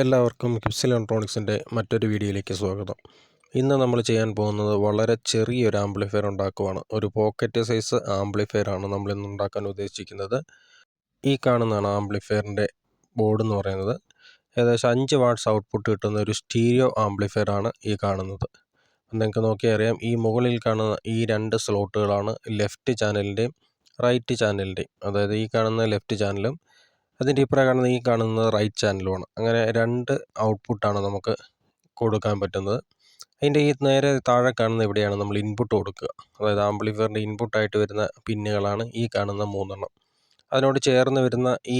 എല്ലാവർക്കും കിപ്സ് ഇലക്ട്രോണിക്സിന്റെ മറ്റൊരു വീഡിയോയിലേക്ക് സ്വാഗതം. ഇന്ന് നമ്മൾ ചെയ്യാൻ പോകുന്നത് വളരെ ചെറിയൊരു ആംപ്ലിഫയർ ഉണ്ടാക്കുവാണ്. ഒരു പോക്കറ്റ് സൈസ് ആംപ്ലിഫയർ ആണ് നമ്മൾ ഇന്ന് ഉണ്ടാക്കാൻ ഉദ്ദേശിക്കുന്നത്. ഈ കാണുന്നതാണ് ആംപ്ലിഫയറിന്റെ ബോർഡ് എന്ന് പറയുന്നത്. ഏകദേശം അഞ്ച് വാട്ട്സ് ഔട്ട്പുട്ട് കിട്ടുന്ന ഒരു സ്റ്റീരിയോ ആംപ്ലിഫയർ ആണ് ഈ കാണുന്നത്. നിങ്ങൾക്ക് നോക്കിയാൽ അറിയാം ഈ മുകളിൽ കാണുന്ന ഈ രണ്ട് സ്ലോട്ടുകളാണ് ലെഫ്റ്റ് ചാനലിന്റെയും റൈറ്റ് ചാനലിന്റെയും. അതായത് ഈ കാണുന്ന ലെഫ്റ്റ് ചാനലും അതിന്റെ ഇപ്രകാരം ഈ കാണുന്നത് റൈറ്റ് ചാനലുമാണ് അങ്ങനെ രണ്ട് ഔട്ട്പുട്ടാണ് നമുക്ക് കൊടുക്കാൻ പറ്റുന്നത്. അതിന്റെ ഈ നേരെ താഴെ കാണുന്ന ഇവിടെയാണ് നമ്മൾ ഇൻപുട്ട് കൊടുക്കുക. അതായത് ആംപ്ലിഫയറിന്റെ ഇൻപുട്ടായിട്ട് വരുന്ന പിന്നുകളാണ് ഈ കാണുന്ന മൂന്നെണ്ണം. അതിനോട് ചേർന്ന് വരുന്ന ഈ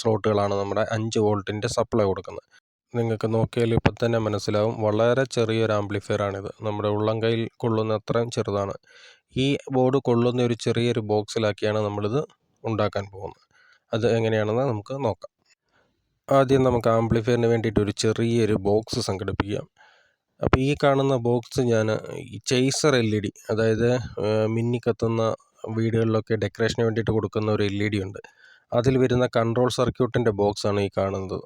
സ്ലോട്ടുകളാണ് നമ്മുടെ അഞ്ച് വോൾട്ടിന്റെ സപ്ലൈ കൊടുക്കുന്നത്. നിങ്ങൾക്ക് നോക്കിയാൽ ഇപ്പം തന്നെ മനസ്സിലാവും. വളരെ ചെറിയൊരു ആംപ്ലിഫയർ ആണിത്. നമ്മുടെ ഉള്ളം കയ്യിൽ കൊള്ളുന്ന അത്രയും ചെറുതാണ്. ഈ ബോർഡ് കൊള്ളുന്ന ഒരു ചെറിയൊരു ബോക്സിലാക്കിയാണ് നമ്മളിത് ഉണ്ടാക്കാൻ പോകുന്നത്. അത് എങ്ങനെയാണെന്ന് നമുക്ക് നോക്കാം. ആദ്യം നമുക്ക് ആംപ്ലിഫയറിന് വേണ്ടിയിട്ട് ഒരു ചെറിയൊരു ബോക്സ് സംഘടിപ്പിക്കാം. അപ്പോൾ ഈ കാണുന്ന ബോക്സ് ഞാൻ ഈ ചെയ്സർ എൽ ഇ ഡി അതായത് മിന്നി കത്തുന്ന വീടുകളിലൊക്കെ ഡെക്കറേഷന് വേണ്ടിയിട്ട് കൊടുക്കുന്ന ഒരു എൽ ഇ ഡി ഉണ്ട്. അതിൽ വരുന്ന കൺട്രോൾ സർക്യൂട്ടിന്റെ ബോക്സാണ് ഈ കാണുന്നത്.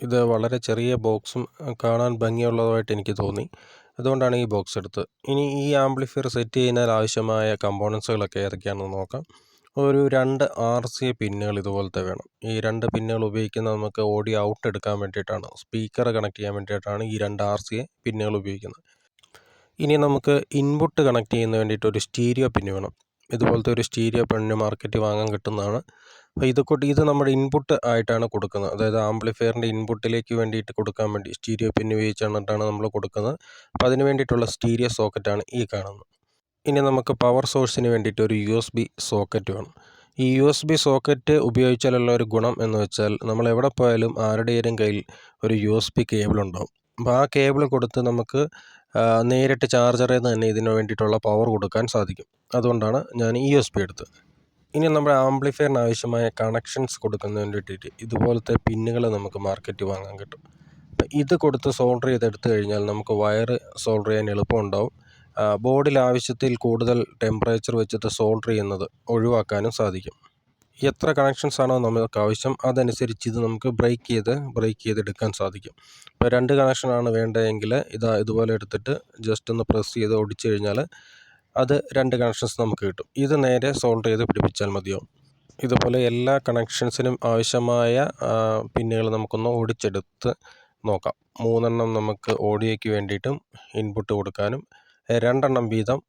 ഇത് വളരെ ചെറിയ ബോക്സും കാണാൻ ഭംഗിയുള്ളതായിട്ട് എനിക്ക് തോന്നി. അതുകൊണ്ടാണ് ഈ ബോക്സ് എടുത്തത്. ഇനി ഈ ആംപ്ലിഫയർ സെറ്റ് ചെയ്യുന്നതിൽ ആവശ്യമായ കമ്പോണൻസുകളൊക്കെ ഏതൊക്കെയാണെന്ന് നോക്കാം. ഒരു രണ്ട് ആർ സി പിന്നുകൾ ഇതുപോലത്തെ വേണം. ഈ രണ്ട് പിന്നുകൾ ഉപയോഗിക്കുന്നത് നമുക്ക് ഓഡിയോ ഔട്ട് എടുക്കാൻ വേണ്ടിയിട്ടാണ് സ്പീക്കർ കണക്ട് ചെയ്യാൻ വേണ്ടിയിട്ടാണ് ഈ രണ്ട് ആർ സി പിന്നുകൾ ഉപയോഗിക്കുന്നത്. ഇനി നമുക്ക് ഇൻപുട്ട് കണക്ട് ചെയ്യുന്ന വേണ്ടിയിട്ട് ഒരു സ്റ്റീരിയോ പിന്ന് വേണം. ഇതുപോലത്തെ ഒരു സ്റ്റീരിയോ പിന്ന് മാർക്കറ്റിൽ വാങ്ങാൻ കിട്ടുന്നതാണ്. അപ്പോൾ ഇത് കൂട്ടി ഇത് നമ്മുടെ ഇൻപുട്ട് ആയിട്ടാണ് കൊടുക്കുന്നത്. അതായത് ആംപ്ലിഫയറിന്റെ ഇൻപുട്ടിലേക്ക് വേണ്ടിയിട്ട് കൊടുക്കാൻ വേണ്ടി സ്റ്റീരിയോ പിന്ന് ഉപയോഗിച്ചാണ് നമ്മൾ കൊടുക്കുന്നത്. അപ്പോൾ അതിന് വേണ്ടിയിട്ടുള്ള സ്റ്റീരിയോ സോക്കറ്റാണ് ഈ കാണുന്നത്. ഇനി നമുക്ക് പവർ സോഴ്സിന് വേണ്ടിയിട്ട് ഒരു യു എസ് ബി സോക്കറ്റ് വേണം. ഈ യു എസ് ബി സോക്കറ്റ് ഉപയോഗിച്ചാലുള്ള ഒരു ഗുണം എന്ന് വെച്ചാൽ നമ്മൾ എവിടെ പോയാലും ആരുടെയും കയ്യിൽ ഒരു യു എസ് ബി കേബിൾ ഉണ്ടാവും. അപ്പോൾ ആ കേബിൾ കൊടുത്ത് നമുക്ക് നേരിട്ട് ചാർജറിൽ നിന്ന് തന്നെ ഇതിന് വേണ്ടിയിട്ടുള്ള പവർ കൊടുക്കാൻ സാധിക്കും. അതുകൊണ്ടാണ് ഞാൻ യു എസ് ബി എടുത്തത്. ഇനി നമ്മുടെ ആംപ്ലിഫയറിന് ആവശ്യമായ കണക്ഷൻസ് കൊടുക്കുന്നതിന് വേണ്ടിയിട്ട് ഇതുപോലത്തെ പിന്നുകൾ നമുക്ക് മാർക്കറ്റിൽ വാങ്ങാൻ കിട്ടും. അപ്പം ഇത് കൊടുത്ത് സോൾഡർ ചെയ്തെടുത്തു കഴിഞ്ഞാൽ നമുക്ക് വയർ സോൾഡർ ചെയ്യാൻ എളുപ്പമുണ്ടാവും. ബോർഡിൽ ആവശ്യത്തിൽ കൂടുതൽ ടെമ്പറേച്ചർ വെച്ചിട്ട് സോൾഡർ ചെയ്യുന്നത് ഒഴിവാക്കാനും സാധിക്കും. എത്ര കണക്ഷൻസ് ആണോ നമുക്ക് ആവശ്യം അതനുസരിച്ച് ഇത് നമുക്ക് ബ്രേക്ക് ചെയ്ത് ബ്രേക്ക് ചെയ്തെടുക്കാൻ സാധിക്കും. ഇപ്പോൾ രണ്ട് കണക്ഷനാണ് വേണ്ടതെങ്കിൽ ഇതാ ഇതുപോലെ എടുത്തിട്ട് ജസ്റ്റ് ഒന്ന് പ്രസ് ചെയ്ത് ഒടിച്ചു കഴിഞ്ഞാൽ അത് രണ്ട് കണക്ഷൻസ് നമുക്ക് കിട്ടും. ഇത് നേരെ സോൾഡർ ചെയ്ത് പിടിപ്പിച്ചാൽ മതിയാവും. ഇതുപോലെ എല്ലാ കണക്ഷൻസിനും ആവശ്യമായ പിന്നുകൾ നമുക്കൊന്ന് ഓടിച്ചെടുത്ത് നോക്കാം. മൂന്നെണ്ണം നമുക്ക് ഓഡിയോയ്ക്ക് വേണ്ടിയിട്ടും ഇൻപുട്ട് കൊടുക്കാനും രണ്ടെണ്ണം വീതം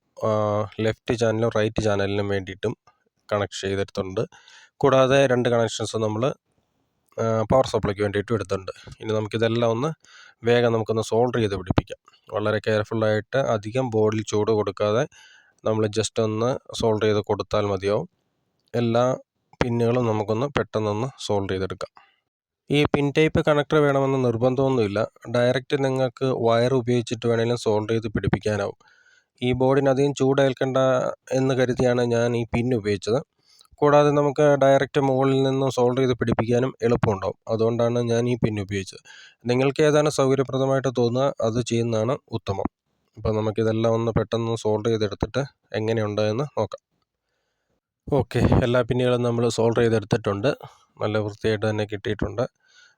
ലെഫ്റ്റ് ചാനലും റൈറ്റ് ചാനലിനും വേണ്ടിയിട്ടും കണക്ട് ചെയ്തെടുത്തിട്ടുണ്ട് കൂടാതെ രണ്ട് കണക്ഷൻസ് നമ്മൾ പവർ സപ്ലൈക്ക് വേണ്ടിയിട്ടും എടുത്തിട്ടുണ്ട്. ഇനി നമുക്കിതെല്ലാം ഒന്ന് വേഗം നമുക്കൊന്ന് സോൾഡർ ചെയ്ത് പിടിപ്പിക്കാം. വളരെ കെയർഫുള്ളായിട്ട് അധികം ബോർഡിൽ ചൂട് കൊടുക്കാതെ നമ്മൾ ജസ്റ്റ് ഒന്ന് സോൾഡർ ചെയ്ത് കൊടുത്താൽ മതിയാവും. എല്ലാ പിന്നുകളും നമുക്കൊന്ന് പെട്ടെന്നൊന്ന് സോൾഡർ ചെയ്തെടുക്കാം. ഈ പിൻ ടൈപ്പ് കണക്ടർ വേണമെന്ന് നിർബന്ധമൊന്നുമില്ല. ഡയറക്റ്റ് നിങ്ങൾക്ക് വയർ ഉപയോഗിച്ചിട്ട് വേണമെങ്കിലും സോൾഡർ ചെയ്ത് പിടിപ്പിക്കാനാവും. ഈ ബോർഡിന് അധികം ചൂടേൽക്കണ്ട എന്ന് കരുതിയാണ് ഞാൻ ഈ പിൻ ഉപയോഗിച്ചത്. കൂടാതെ നമുക്ക് ഡയറക്റ്റ് മുകളിൽ നിന്നും സോൾഡർ ചെയ്ത് പിടിപ്പിക്കാനും എളുപ്പമുണ്ടാവും. അതുകൊണ്ടാണ് ഞാൻ ഈ പിൻ ഉപയോഗിച്ചത്. നിങ്ങൾക്ക് ഏതാണ് സൗകര്യപ്രദമായിട്ട് തോന്നുക അത് ചെയ്യുന്നതാണ് ഉത്തമം. അപ്പോൾ നമുക്കിതെല്ലാം ഒന്ന് പെട്ടെന്ന് സോൾഡർ ചെയ്തെടുത്തിട്ട് എങ്ങനെയുണ്ട് എന്ന് നോക്കാം. ഓക്കെ എല്ലാ പിന്നുകളും നമ്മൾ സോൾഡർ ചെയ്തെടുത്തിട്ടുണ്ട്. നല്ല വൃത്തിയായിട്ട് തന്നെ കിട്ടിയിട്ടുണ്ട്.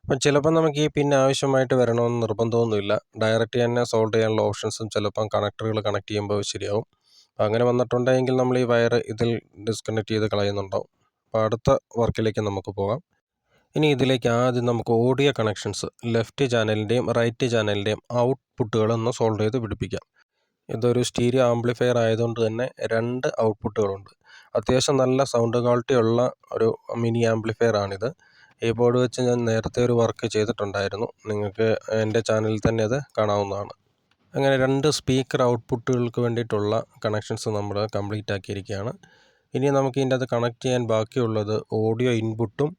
അപ്പം ചിലപ്പം നമുക്ക് ഈ പിൻ ആവശ്യമായിട്ട് വരണമെന്ന് നിർബന്ധമൊന്നുമില്ല. ഡയറക്റ്റ് തന്നെ സോൾവ് ചെയ്യാനുള്ള ഓപ്ഷൻസും ചിലപ്പം കണക്ടറുകൾ കണക്ട് ചെയ്യുമ്പോൾ ശരിയാവും. അങ്ങനെ വന്നിട്ടുണ്ടെങ്കിൽ നമ്മൾ ഈ വയർ ഇതിൽ ഡിസ്കണക്ട് ചെയ്ത് കളയുന്നുണ്ടാവും. അപ്പോൾ അടുത്ത വർക്കിലേക്ക് നമുക്ക് പോകാം. ഇനി ഇതിലേക്ക് ആദ്യം നമുക്ക് ഓഡിയോ കണക്ഷൻസ് ലെഫ്റ്റ് ചാനലിന്റെയും റൈറ്റ് ചാനലിന്റെയും ഔട്ട്പുട്ടുകളൊന്ന് സോൾവ് ചെയ്ത് പിടിപ്പിക്കാം. ഇതൊരു സ്റ്റീരിയോ ആംപ്ലിഫയർ ആയതുകൊണ്ട് തന്നെ രണ്ട് ഔട്ട്പുട്ടുകളുണ്ട് അത്യാവശ്യം നല്ല സൗണ്ട് ക്വാളിറ്റി ഉള്ള ഒരു മിനി ആംപ്ലിഫയർ ആണിത്. ഈ ബോർഡ് വെച്ച് ഞാൻ നേരത്തെ ഒരു വർക്ക് ചെയ്തിട്ടുണ്ടായിരുന്നു. നിങ്ങൾക്ക് എന്റെ ചാനലിൽ തന്നെ അത് കാണാവുന്നതാണ്. അങ്ങനെ രണ്ട് സ്പീക്കർ ഔട്ട്പുട്ടുകൾക്ക് വേണ്ടിയിട്ടുള്ള കണക്ഷൻസ് നമ്മൾ കംപ്ലീറ്റ് ആക്കിയിരിക്കുകയാണ്. ഇനി നമുക്ക് ഇതിന്റെ അത് കണക്ട് ചെയ്യാൻ ബാക്കിയുള്ളത് ഓഡിയോ ഇൻപുട്ടും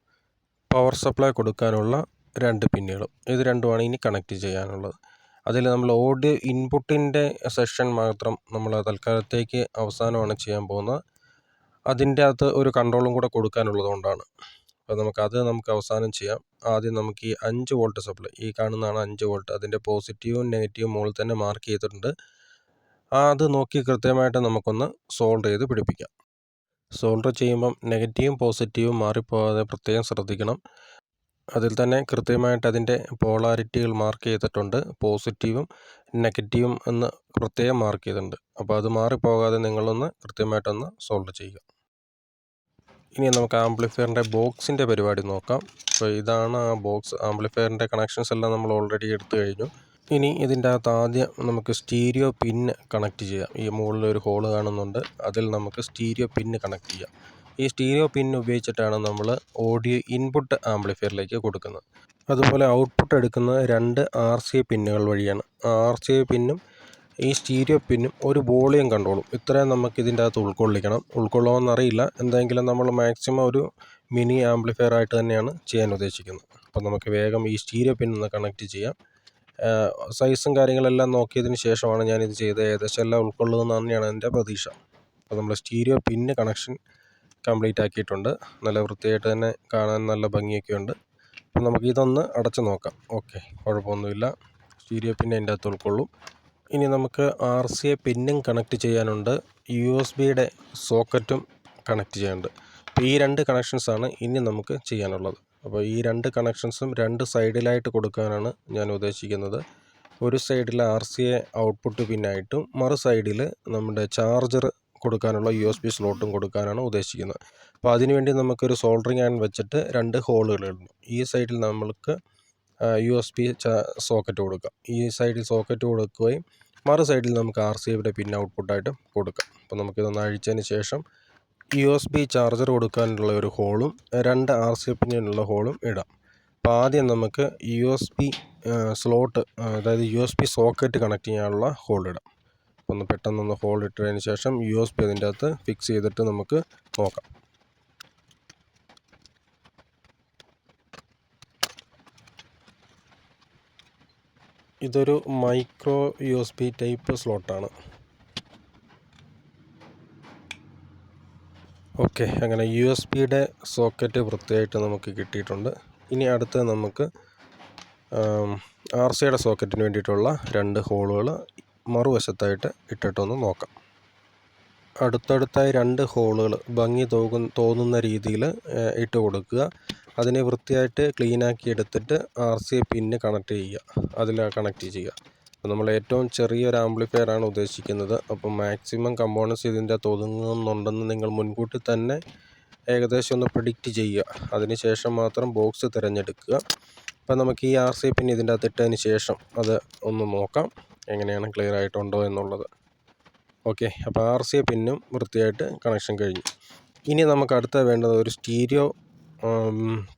പവർ സപ്ലൈ കൊടുക്കാനുള്ള രണ്ട് പിന്നുകളും. ഇത് രണ്ടുമാണ് ഇനി കണക്ട് ചെയ്യാനുള്ളത്. അതിൽ നമ്മൾ ഓഡിയോ ഇൻപുട്ടിന്റെ സെഷൻ മാത്രം നമ്മൾ തൽക്കാലത്തേക്ക് അവസാനമാണ് ചെയ്യാൻ പോകുന്നത്. അതിന്റെ അകത്ത് ഒരു കൺട്രോളും കൂടെ കൊടുക്കാനുള്ളത് കൊണ്ടാണ് അപ്പോൾ നമുക്ക് അത് നമുക്ക് അവസാനം ചെയ്യാം. ആദ്യം നമുക്ക് ഈ അഞ്ച് വോൾട്ട് സപ്ലൈ ഈ കാണുന്നതാണ് അഞ്ച് വോൾട്ട്. അതിന്റെ പോസിറ്റീവും നെഗറ്റീവും മുകളിൽ തന്നെ മാർക്ക് ചെയ്തിട്ടുണ്ട്. അത് നോക്കി കൃത്യമായിട്ട് നമുക്കൊന്ന് സോൾഡർ ചെയ്ത് പിടിപ്പിക്കാം. സോൾഡർ ചെയ്യുമ്പം നെഗറ്റീവും പോസിറ്റീവും മാറിപ്പോകാതെ പ്രത്യേകം ശ്രദ്ധിക്കണം. അതിൽ തന്നെ കൃത്യമായിട്ട് അതിന്റെ പോളാരിറ്റികൾ മാർക്ക് ചെയ്തിട്ടുണ്ട്. പോസിറ്റീവും നെഗറ്റീവും എന്ന് പ്രത്യേകം മാർക്ക് ചെയ്തിട്ടുണ്ട്. അപ്പോൾ അത് മാറിപ്പോകാതെ നിങ്ങളൊന്ന് കൃത്യമായിട്ടൊന്ന് സോൾവ് ചെയ്യുക. ഇനി നമുക്ക് ആംപ്ലിഫയറിന്റെ ബോക്സിന്റെ പരിപാടി നോക്കാം. അപ്പോൾ ഇതാണ് ആ ബോക്സ് ആംപ്ലിഫയറിന്റെ കണക്ഷൻസ് എല്ലാം നമ്മൾ ഓൾറെഡി എടുത്തു കഴിഞ്ഞു. ഇനി ഇതിന്റെ അകത്ത് ആദ്യം നമുക്ക് സ്റ്റീരിയോ പിന്ന് കണക്ട് ചെയ്യാം. ഈ മുകളിൽ ഒരു ഹോൾ കാണുന്നുണ്ട്. അതിൽ നമുക്ക് സ്റ്റീരിയോ പിന്ന് കണക്ട് ചെയ്യാം. ഈ സ്റ്റീരിയോ പിൻ ഉപയോഗിച്ചിട്ടാണ് നമ്മൾ ഓഡിയോ ഇൻപുട്ട് ആംപ്ലിഫയറിലേക്ക് കൊടുക്കുന്നത്. അതുപോലെ ഔട്ട്പുട്ട് എടുക്കുന്നത് രണ്ട് ആർ സി പിന്നുകൾ വഴിയാണ്. ആർ സി പിന്നും ഈ സ്റ്റീരിയോ പിന്നും ഒരു വോളിയം കൺട്രോളും ഇത്രയും നമുക്ക് ഇതിന്റെ അകത്ത് ഉൾക്കൊള്ളിക്കണം. ഉൾക്കൊള്ളുമെന്നറിയില്ല എന്തെങ്കിലും നമ്മൾ മാക്സിമം ഒരു മിനി ആംപ്ലിഫയർ ആയിട്ട് തന്നെയാണ് ചെയ്യാൻ ഉദ്ദേശിക്കുന്നത്. അപ്പോൾ നമുക്ക് വേഗം ഈ സ്റ്റീരിയോ പിൻ ഒന്ന് കണക്ട് ചെയ്യാം. സൈസും കാര്യങ്ങളെല്ലാം നോക്കിയതിന് ശേഷമാണ് ഞാനിത് ചെയ്തത്. ഏകദേശം എല്ലാം ഉൾക്കൊള്ളുമെന്ന് തന്നെയാണ് എന്റെ പ്രതീക്ഷ. അപ്പോൾ നമ്മൾ സ്റ്റീരിയോ പിന്ന് കണക്ഷൻ കംപ്ലീറ്റ് ആക്കിയിട്ടുണ്ട്. നല്ല വൃത്തിയായിട്ട് തന്നെ കാണാൻ നല്ല ഭംഗിയൊക്കെ ഉണ്ട്. അപ്പോൾ നമുക്ക് ഇതൊന്ന് അടച്ചു നോക്കാം. ഓക്കെ കുഴപ്പമൊന്നുമില്ല. സ്റ്റീരിയോ പിന്നെ അതിന്റെ അകത്ത് ഉൾക്കൊള്ളും. ഇനി നമുക്ക് ആർ സി എ പിന്നും കണക്ട് ചെയ്യാനുണ്ട്. യു എസ് ബിയുടെ സോക്കറ്റും കണക്ട് ചെയ്യാനുണ്ട്. അപ്പോൾ ഈ രണ്ട് കണക്ഷൻസാണ് ഇനി നമുക്ക് ചെയ്യാനുള്ളത്. അപ്പോൾ ഈ രണ്ട് കണക്ഷൻസും രണ്ട് സൈഡിലായിട്ട് കൊടുക്കാനാണ് ഞാൻ ഉദ്ദേശിക്കുന്നത്. ഒരു സൈഡിൽ ആർ സി എ ഔട്ട്പുട്ട് പിന്നായിട്ടും മറു സൈഡിൽ നമ്മുടെ ചാർജർ കൊടുക്കാനുള്ള യു എസ് ബി സ്ലോട്ടും കൊടുക്കാനാണ് ഉദ്ദേശിക്കുന്നത്. അപ്പോൾ അതിനുവേണ്ടി നമുക്കൊരു സോൾഡറിങ് ആൻഡ് വെച്ചിട്ട് രണ്ട് ഹോളുകൾ ഇടണം ഈ സൈഡിൽ നമ്മൾക്ക് യു എസ് ബി സോക്കറ്റ് കൊടുക്കുക ഈ സൈഡിൽ സോക്കറ്റ് കൊടുക്കുകയും മറു സൈഡിൽ നമുക്ക് ആർ സി എയുടെ പിൻ ഔട്ട്പുട്ടായിട്ട് കൊടുക്കാം. അപ്പോൾ നമുക്കിതൊന്ന് അഴിച്ചതിന് ശേഷം യു എസ് ബി ചാർജർ കൊടുക്കാനുള്ള ഒരു ഹോളും രണ്ട് ആർ സി പിന്നിനുള്ള ഹോളും ഇടാം. അപ്പോൾ ആദ്യം നമുക്ക് യു എസ് ബി സ്ലോട്ട് അതായത് U S B socket connect ചെയ്യാനുള്ള ഹോൾ ഇടാം. അപ്പോൾ ഒന്ന് പെട്ടെന്നൊന്ന് ഹോൾ ഇട്ടതിന് ശേഷം യു എസ് ബി അതിന്റെ അകത്ത് ഫിക്സ് ചെയ്തിട്ട് നമുക്ക് നോക്കാം. ഇതൊരു micro U S B type സ്ലോട്ടാണ്. Okay അങ്ങനെ യു എസ് ബിയുടെ സോക്കറ്റ് വൃത്തിയായിട്ട് നമുക്ക് കിട്ടിയിട്ടുണ്ട്. ഇനി അടുത്ത് നമുക്ക് ആർ സിയുടെ സോക്കറ്റിന് വേണ്ടിയിട്ടുള്ള രണ്ട് ഹോളുകൾ മറുവശത്തായിട്ട് ഇട്ടിട്ടൊന്ന് നോക്കാം. അടുത്തടുത്തായി രണ്ട് ഹോളുകൾ ഭംഗി തോന്നുന്ന രീതിയിൽ ഇട്ട് കൊടുക്കുക. അതിനെ വൃത്തിയായിട്ട് ക്ലീനാക്കി എടുത്തിട്ട് ആർ സി പിന്ന് കണക്ട് ചെയ്യുക. അതിൽ കണക്ട് ചെയ്യുക. അപ്പോൾ നമ്മൾ ഏറ്റവും ചെറിയൊരു ആംപ്ലിഫയർ ആണ് ഉദ്ദേശിക്കുന്നത്. അപ്പോൾ മാക്സിമം കമ്പോണൻസ് ഇതിന്റെ ഒതുങ്ങുന്നുണ്ടെന്ന് നിങ്ങൾ മുൻകൂട്ടി തന്നെ ഏകദേശം ഒന്ന് പ്രിഡിക്റ്റ് ചെയ്യുക. അതിനുശേഷം മാത്രം ബോക്സ് തിരഞ്ഞെടുക്കുക. അപ്പോൾ നമുക്ക് ഈ ആർ സി പിൻ ഇതിന്റെ അകത്തിട്ടതിന് ശേഷം അത് ഒന്ന് നോക്കാം. എങ്ങനെയാണ് ക്ലിയർ ആയിട്ടുണ്ടോ എന്നുള്ളത്. ഓക്കെ അപ്പോൾ ആർ സി പിന്നും വൃത്തിയായിട്ട് കണക്ഷൻ കഴിഞ്ഞു. ഇനി നമുക്ക് അടുത്ത വേണ്ടത് ഒരു സ്റ്റീരിയോ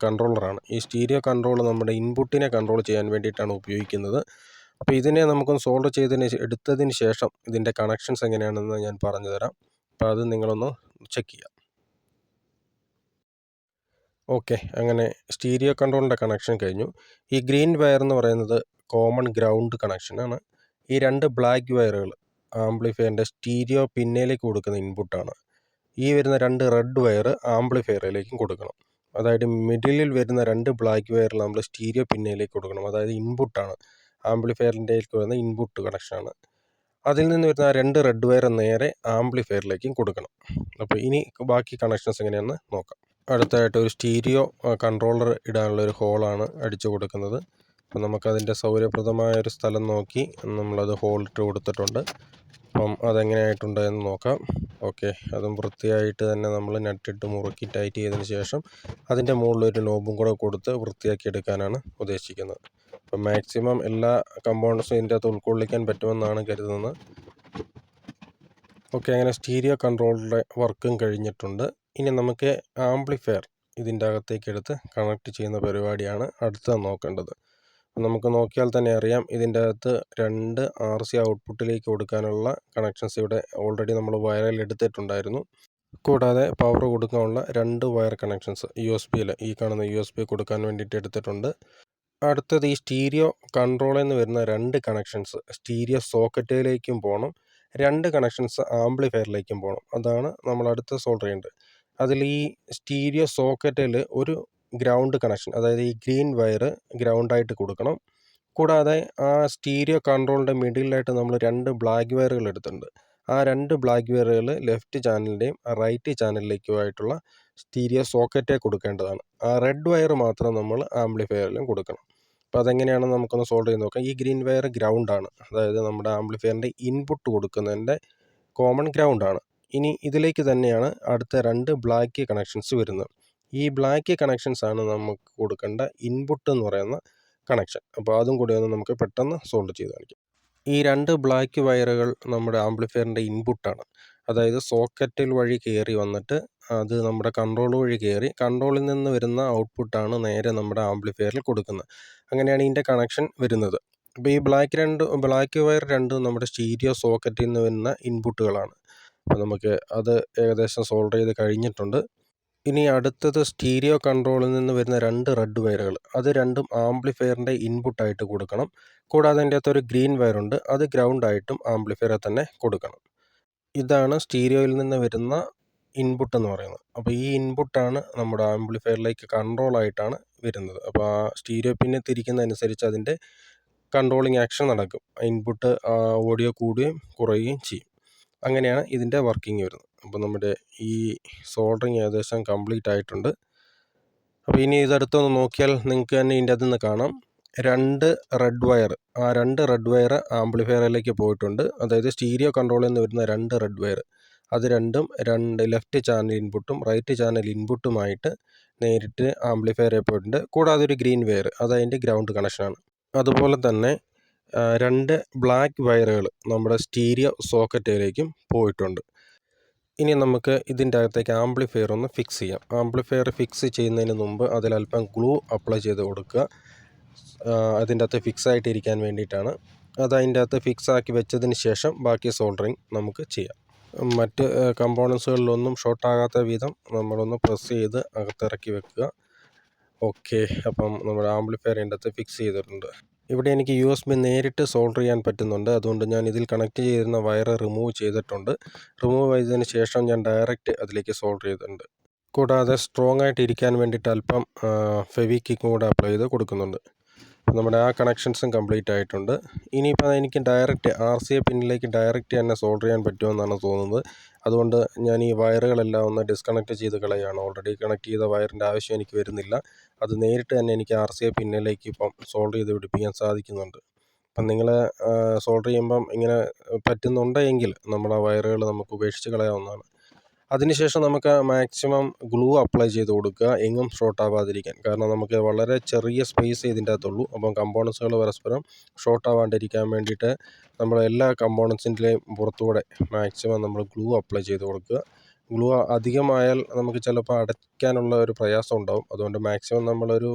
കൺട്രോളറാണ്. ഈ സ്റ്റീരിയോ കൺട്രോൾ നമ്മുടെ ഇൻപുട്ടിനെ കൺട്രോൾ ചെയ്യാൻ വേണ്ടിയിട്ടാണ് ഉപയോഗിക്കുന്നത്. അപ്പോൾ ഇതിനെ നമുക്കൊന്ന് സോൾവ് ചെയ്തതിന് എടുത്തതിന് ശേഷം ഇതിന്റെ കണക്ഷൻസ് എങ്ങനെയാണെന്ന് ഞാൻ പറഞ്ഞു തരാം. അപ്പോൾ അത് നിങ്ങളൊന്ന് ചെക്ക് ചെയ്യാം. ഓക്കെ അങ്ങനെ സ്റ്റീരിയോ കൺട്രോളിന്റെ കണക്ഷൻ കഴിഞ്ഞു. ഈ ഗ്രീൻ വയർ എന്ന് പറയുന്നത് കോമൺ ഗ്രൗണ്ട് കണക്ഷനാണ്. ഈ രണ്ട് ബ്ലാക്ക് വയറുകൾ ആംപ്ലിഫയറിന്റെ സ്റ്റീരിയോ പിന്നേലേക്ക് കൊടുക്കുന്ന ഇൻപുട്ടാണ്. ഈ വരുന്ന രണ്ട് റെഡ് വയർ ആംപ്ലിഫയറിലേക്കും കൊടുക്കണം. അതായത് മിഡിലിൽ വരുന്ന രണ്ട് ബ്ലാക്ക് വയറിൽ നമ്മൾ സ്റ്റീരിയോ പിന്നിലേക്ക് കൊടുക്കണം. അതായത് ഇൻപുട്ടാണ് ആംപ്ലിഫയറിന്റെ വരുന്ന ഇൻപുട്ട് കണക്ഷനാണ് അതിൽ നിന്ന് വരുന്ന രണ്ട് റെഡ് വയർ നേരെ ആംപ്ലിഫയറിലേക്കും കൊടുക്കണം. അപ്പോൾ ഇനി ബാക്കി കണക്ഷൻസ് എങ്ങനെയാണെന്ന് നോക്കാം. അടുത്തതായിട്ട് ഒരു സ്റ്റീരിയോ കൺട്രോളർ ഇടാനുള്ള ഒരു ഹോളാണ് അടിച്ചു കൊടുക്കുന്നത്. അപ്പം നമുക്കതിന്റെ സൗകര്യപ്രദമായ ഒരു സ്ഥലം നോക്കി നമ്മളത് ഹോളിട്ട് കൊടുത്തിട്ടുണ്ട്. അപ്പം അതെങ്ങനെയായിട്ടുണ്ട് എന്ന് നോക്കാം. ഓക്കെ അതും വൃത്തിയായിട്ട് തന്നെ നമ്മൾ നട്ടിട്ട് മുറുക്കി ടൈറ്റ് ചെയ്തതിന് ശേഷം അതിന്റെ മുകളിലൊരു നോബും കൂടെ കൊടുത്ത് വൃത്തിയാക്കി എടുക്കാനാണ് ഉദ്ദേശിക്കുന്നത്. അപ്പം മാക്സിമം എല്ലാ കമ്പോണൻസും ഇതിന്റെ അകത്ത് ഉൾക്കൊള്ളിക്കാൻ പറ്റുമെന്നാണ് കരുതുന്നത്. ഓക്കെ അങ്ങനെ സ്റ്റീരിയോ കൺട്രോളിന്റെ വർക്കും കഴിഞ്ഞിട്ടുണ്ട്. ഇനി നമുക്ക് ആംപ്ലിഫയർ ഇതിന്റെ അകത്തേക്ക് എടുത്ത് കണക്ട് ചെയ്യുന്ന പരിപാടിയാണ് അടുത്ത നോക്കേണ്ടത്. നമുക്ക് നോക്കിയാൽ തന്നെ അറിയാം ഇതിന്റെ അകത്ത് രണ്ട് ആർ സി ഔട്ട്പുട്ടിലേക്ക് കൊടുക്കാനുള്ള കണക്ഷൻസ് ഇവിടെ ഓൾറെഡി നമ്മൾ വയറിൽ എടുത്തിട്ടുണ്ടായിരുന്നു. കൂടാതെ പവർ കൊടുക്കാനുള്ള രണ്ട് വയർ കണക്ഷൻസ് യു എസ് ബിയിൽ ഈ കാണുന്ന യു എസ് ബി കൊടുക്കാൻ വേണ്ടിയിട്ട് എടുത്തിട്ടുണ്ട്. അടുത്തത് ഈ സ്റ്റീരിയോ കൺട്രോൾ എന്ന് വരുന്ന രണ്ട് കണക്ഷൻസ് സ്റ്റീരിയോ സോക്കറ്റിലേക്കും പോകണം രണ്ട് കണക്ഷൻസ് ആംപ്ലിഫയറിലേക്കും പോകണം. അതാണ് നമ്മൾ അടുത്ത സോൾവ് ചെയ്യേണ്ടത്. അതിൽ ഈ സ്റ്റീരിയോ സോക്കറ്റിൽ ഒരു ഗ്രൗണ്ട് കണക്ഷൻ അതായത് ഈ ഗ്രീൻ വയർ ഗ്രൗണ്ടായിട്ട് കൊടുക്കണം. കൂടാതെ ആ സ്റ്റീരിയോ കൺട്രോളിന്റെ മിഡിലായിട്ട് നമ്മൾ രണ്ട് ബ്ലാക്ക് വയറുകൾ എടുത്തിട്ടുണ്ട്. ആ രണ്ട് ബ്ലാക്ക് വയറുകൾ ലെഫ്റ്റ് ചാനലിന്റെയും റൈറ്റ് ചാനലിലേക്കുമായിട്ടുള്ള സ്റ്റീരിയോ സോക്കറ്റേ കൊടുക്കേണ്ടതാണ്. ആ റെഡ് വയർ മാത്രം നമ്മൾ ആംപ്ലിഫയറിലും കൊടുക്കണം. അപ്പോൾ അതെങ്ങനെയാണെന്ന് നമുക്കൊന്ന് സോൾവ് ചെയ്ത് നോക്കാം. ഈ ഗ്രീൻ വയർ ഗ്രൗണ്ടാണ്. അതായത് നമ്മുടെ ആംപ്ലിഫയറിന്റെ ഇൻപുട്ട് കൊടുക്കുന്നതിന്റെ കോമൺ ഗ്രൗണ്ടാണ്. ഇനി ഇതിലേക്ക് തന്നെയാണ് അടുത്ത രണ്ട് ബ്ലാക്ക് കണക്ഷൻസ് വരുന്നത്. ഈ ബ്ലാക്ക് കണക്ഷൻസ് ആണ് നമുക്ക് കൊടുക്കേണ്ട ഇൻപുട്ട് എന്ന് പറയുന്ന കണക്ഷൻ. അപ്പോൾ അതും കൂടി ഒന്ന് നമുക്ക് പെട്ടെന്ന് സോൾവ് ചെയ്ത് കാണിക്കാം. ഈ രണ്ട് ബ്ലാക്ക് വയറുകൾ നമ്മുടെ ആംപ്ലിഫയറിന്റെ ഇൻപുട്ടാണ്. അതായത് സോക്കറ്റിൽ വഴി കയറി വന്നിട്ട് അത് നമ്മുടെ കൺട്രോൾ വഴി കയറി കൺട്രോളിൽ നിന്ന് വരുന്ന ഔട്ട്പുട്ടാണ് നേരെ നമ്മുടെ ആംപ്ലിഫയറിൽ കൊടുക്കുന്നത്. അങ്ങനെയാണ് ഇതിന്റെ കണക്ഷൻ വരുന്നത്. അപ്പോൾ ഈ ബ്ലാക്ക് രണ്ട് ബ്ലാക്ക് വയർ രണ്ടും നമ്മുടെ സ്റ്റീരിയോ സോക്കറ്റിൽ നിന്ന് വരുന്ന ഇൻപുട്ടുകളാണ്. അപ്പോൾ നമുക്ക് അത് ഏകദേശം സോൾവ് ചെയ്ത് കഴിഞ്ഞിട്ടുണ്ട്. ഇനി അടുത്തത് സ്റ്റീരിയോ കൺട്രോളിൽ നിന്ന് വരുന്ന രണ്ട് റെഡ് വയറുകൾ. അത് രണ്ടും ആംപ്ലിഫയറിന്റെ ഇൻപുട്ടായിട്ട് കൊടുക്കണം. കൂടാതെ അതിന്റെ അകത്തൊരു ഗ്രീൻ വയറുണ്ട്. അത് ഗ്രൗണ്ടായിട്ടും ആംപ്ലിഫയറെ തന്നെ കൊടുക്കണം. ഇതാണ് സ്റ്റീരിയോയിൽ നിന്ന് വരുന്ന ഇൻപുട്ട് എന്ന് പറയുന്നത്. അപ്പോൾ ഈ ഇൻപുട്ടാണ് നമ്മുടെ ആംപ്ലിഫയറിലേക്ക് കൺട്രോൾ ആയിട്ടാണ് വരുന്നത്. അപ്പോൾ ആ സ്റ്റീരിയോ പിന്നെ തിരിക്കുന്നതനുസരിച്ച് അതിന്റെ കൺട്രോളിങ് ആക്ഷൻ നടക്കും. ഇൻപുട്ട് ഓഡിയോ കൂടുകയും കുറയുകയും ചെയ്യും. അങ്ങനെയാണ് ഇതിന്റെ വർക്കിംഗ് വരുന്നത്. അപ്പോൾ നമ്മുടെ ഈ സോൾഡറിങ് ഏകദേശം കംപ്ലീറ്റ് ആയിട്ടുണ്ട്. അപ്പോൾ ഇനി ഇതടുത്തൊന്ന് നോക്കിയാൽ നിങ്ങൾക്ക് തന്നെ ഇതിന്റെ അതിൽ നിന്ന് കാണാം. രണ്ട് റെഡ് വയർ ആ രണ്ട് റെഡ് വയർ ആംപ്ലിഫയറിലേക്ക് പോയിട്ടുണ്ട്. അതായത് സ്റ്റീരിയോ കൺട്രോളിൽ നിന്ന് വരുന്ന രണ്ട് റെഡ് വയർ അത് രണ്ടും രണ്ട് ലെഫ്റ്റ് ചാനൽ ഇൻപുട്ടും റൈറ്റ് ചാനൽ ഇൻപുട്ടുമായിട്ട് നേരിട്ട് ആംപ്ലിഫയറിൽ പോയിട്ടുണ്ട്. കൂടാതെ ഒരു ഗ്രീൻ വയർ അത് ഗ്രൗണ്ട് കണക്ഷനാണ് അതുപോലെ തന്നെ രണ്ട് ബ്ലാക്ക് വയറുകൾ നമ്മുടെ സ്റ്റീരിയോ സോക്കറ്റിലേക്കും പോയിട്ടുണ്ട്. ഇനി നമുക്ക് ഇതിന്റെ അകത്തേക്ക് ആംപ്ലിഫയർ ഒന്ന് ഫിക്സ് ചെയ്യാം. ആംപ്ലിഫയർ ഫിക്സ് ചെയ്യുന്നതിന് മുമ്പ് അതിലൽപ്പം ഗ്ലൂ അപ്ലൈ ചെയ്ത് കൊടുക്കുക. അതിന്റെ അകത്ത് ഫിക്സ് ആയിട്ടിരിക്കാൻ വേണ്ടിയിട്ടാണ്. അത് അതിന്റെ അകത്ത് ഫിക്സ് ആക്കി വെച്ചതിന് ശേഷം ബാക്കി സോൾഡറിങ് നമുക്ക് ചെയ്യാം. മറ്റ് കമ്പോണൻസുകളിലൊന്നും ഷോർട്ടാകാത്ത വിധം നമ്മളൊന്ന് പ്രസ് ചെയ്ത് അകത്തിറക്കി വെക്കുക. ഓക്കെ അപ്പം നമ്മുടെ ആംപ്ലിഫയർ അതിന്റെ അകത്ത് ഫിക്സ് ചെയ്തിട്ടുണ്ട്. ഇവിടെ എനിക്ക് യു എസ് ബി നേരിട്ട് സോൾഡർ ചെയ്യാൻ പറ്റുന്നുണ്ട്. അതുകൊണ്ട് ഞാൻ ഇതിൽ കണക്ട് ചെയ്തിരുന്ന വയർ റിമൂവ് ചെയ്തിട്ടുണ്ട്. റിമൂവ് ചെയ്തതിന് ശേഷം ഞാൻ ഡയറക്റ്റ് അതിലേക്ക് സോൾഡർ ചെയ്തിട്ടുണ്ട്. കൂടാതെ സ്ട്രോങ് ആയിട്ട് ഇരിക്കാൻ വേണ്ടിയിട്ട് അല്പം ഫെവിക്കിക്കും കൂടെ അപ്ലൈ ചെയ്ത് കൊടുക്കുന്നുണ്ട്. നമ്മുടെ ആ കണക്ഷൻസും കംപ്ലീറ്റ് ആയിട്ടുണ്ട്. ഇനിയിപ്പോൾ എനിക്ക് ഡയറക്റ്റ് ആർ സി എ പിന്നിലേക്ക് ഡയറക്റ്റ് തന്നെ സോൾഡർ ചെയ്യാൻ പറ്റുമെന്നാണ് തോന്നുന്നത്. അതുകൊണ്ട് ഞാൻ ഈ വയറുകളെല്ലാം ഒന്ന് ഡിസ്കണക്ട് ചെയ്ത് കളയാണ്. ഓൾറെഡി കണക്ട് ചെയ്ത വയറിന്റെ ആവശ്യം എനിക്ക് വരുന്നില്ല. അത് നേരിട്ട് തന്നെ എനിക്ക് ആർ സി എ പിന്നിലേക്ക് ഇപ്പം സോൾഡർ ചെയ്ത് പിടിപ്പിക്കാൻ സാധിക്കുന്നുണ്ട്. അപ്പം നിങ്ങൾ സോൾഡർ ചെയ്യുമ്പം ഇങ്ങനെ പറ്റുന്നുണ്ടെങ്കിൽ നമ്മൾ ആ വയറുകൾ നമുക്ക് ഉപേക്ഷിച്ച് കളയാവുന്നതാണ്. അതിനുശേഷം നമുക്ക് മാക്സിമം ഗ്ലൂ അപ്ലൈ ചെയ്ത് കൊടുക്കുക. എങ്ങും ഷോർട്ട് ആവാതിരിക്കാൻ. കാരണം നമുക്ക് വളരെ ചെറിയ സ്പേസ് ഇതിന്റെ അകത്തുള്ളൂ. അപ്പം കമ്പോണൻസുകൾ പരസ്പരം ഷോർട്ട് ആവാണ്ടിരിക്കാൻ വേണ്ടിയിട്ട് നമ്മൾ എല്ലാ കമ്പോണൻസിന്റെയും പുറത്തുകൂടെ മാക്സിമം നമ്മൾ ഗ്ലൂ അപ്ലൈ ചെയ്ത് കൊടുക്കുക. ഗ്ലൂ അധികമായാൽ നമുക്ക് ചിലപ്പോൾ അടയ്ക്കാനുള്ള ഒരു പ്രയാസം ഉണ്ടാവും. അതുകൊണ്ട് മാക്സിമം നമ്മളൊരു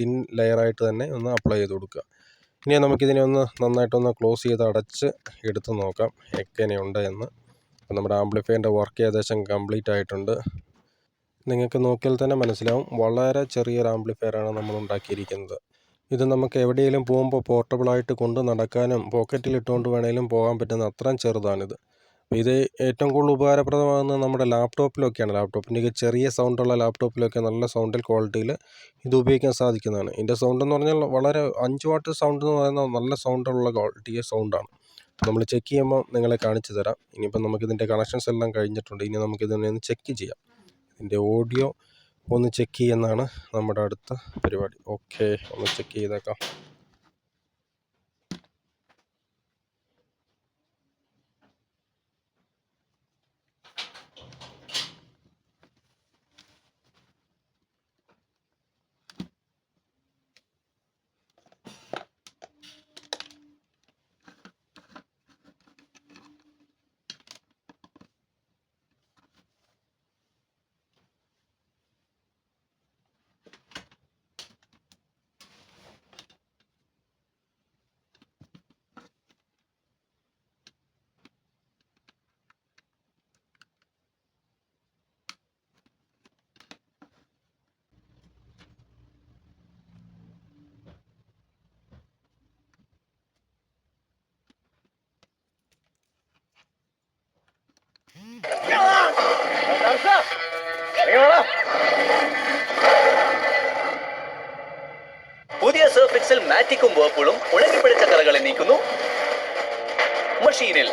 തിൻ ലെയറായിട്ട് തന്നെ ഒന്ന് അപ്ലൈ ചെയ്ത് കൊടുക്കുക. ഇനി നമുക്കിതിനെ ഒന്ന് നന്നായിട്ടൊന്ന് ക്ലോസ് ചെയ്ത് അടച്ച് എടുത്ത് നോക്കാം. എങ്ങനെയുണ്ട് എന്ന്. അപ്പം നമ്മുടെ ആംപ്ലിഫയറിന്റെ വർക്ക് ഏകദേശം കംപ്ലീറ്റ് ആയിട്ടുണ്ട്. നിങ്ങൾക്ക് നോക്കിയാൽ തന്നെ മനസ്സിലാവും വളരെ ചെറിയൊരു ആംപ്ലിഫയറാണ് നമ്മൾ ഉണ്ടാക്കിയിരിക്കുന്നത്. ഇത് നമുക്ക് എവിടെയെങ്കിലും പോകുമ്പോൾ പോർട്ടബിളായിട്ട് കൊണ്ട് നടക്കാനും പോക്കറ്റിൽ ഇട്ടുകൊണ്ട് വേണമെങ്കിലും പോകാൻ പറ്റുന്ന അത്രയും ചെറുതാണിത്. ഇത് ഏറ്റവും കൂടുതൽ ഉപകാരപ്രദമാകുന്നത് നമ്മുടെ ലാപ്ടോപ്പിലൊക്കെയാണ് ലാപ്ടോപ്പിന്റെ ചെറിയ സൗണ്ടുള്ള ലാപ്ടോപ്പിലൊക്കെ നല്ല സൗണ്ടിൽ ക്വാളിറ്റിയിൽ ഇത് ഉപയോഗിക്കാൻ സാധിക്കുന്നതാണ്. ഇതിന്റെ സൗണ്ട് എന്ന് പറഞ്ഞാൽ വളരെ അഞ്ച് വാട്ട് സൗണ്ട് എന്ന് പറയുന്നത് നല്ല സൗണ്ടുള്ള ക്വാളിറ്റിയ സൗണ്ടാണ് നമ്മൾ ചെക്ക് ചെയ്യുമ്പോൾ നിങ്ങളെ കാണിച്ചു തരാം. ഇനിയിപ്പം നമുക്കിതിന്റെ കണക്ഷൻസ് എല്ലാം കഴിഞ്ഞിട്ടുണ്ട്. ഇനി നമുക്കിതിനെ ഒന്ന് ചെക്ക് ചെയ്യാം. ഇതിന്റെ ഓഡിയോ ഒന്ന് ചെക്ക് ചെയ്യുന്നതാണ് നമ്മുടെ അടുത്ത പരിപാടി. ഓക്കെ ഒന്ന് ചെക്ക് ചെയ്തേക്കാം. പുതിയ സർഫിക്സിൽ മാറ്റിക്കും വേർപ്പൂളും ഉണങ്ങിപ്പിടിച്ച കറകളെ നീക്കുന്നു. മഷീനിൽ